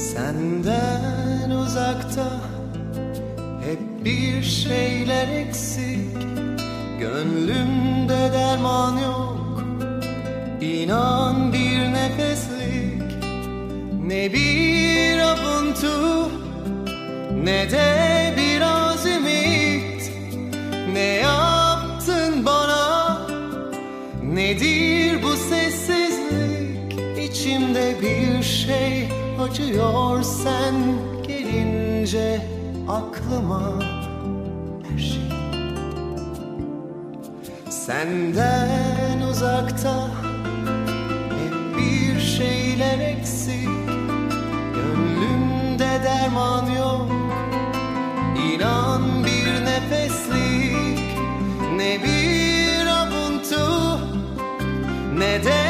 Senden uzakta hep bir şeyler eksik. Gönlümde derman yok İnan bir nefeslik. Ne bir avuntu Ne de biraz ümit Ne yaptın bana? Nedir bu sessizlik? İçimde bir şey acıyor sen gelince aklıma her şey. Senden uzakta hep bir şeyler eksik. Gönlümde derman yok. İnan bir nefeslik. Ne bir avuntu Ne de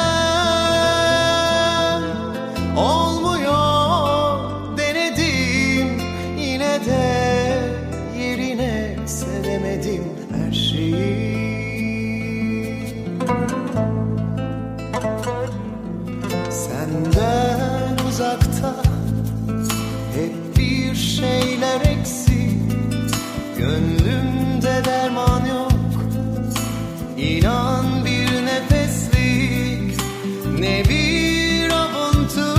Gönlümde derman yok. İnan bir nefeslik Ne bir avuntu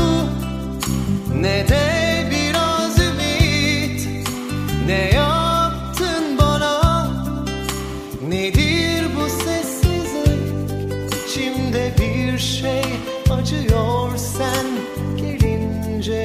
Ne de biraz ümit. Ne yaptın bana? Nedir bu sessizlik? İçimde bir şey acıyor. Sen gelince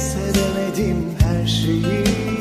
sevemedim her şeyi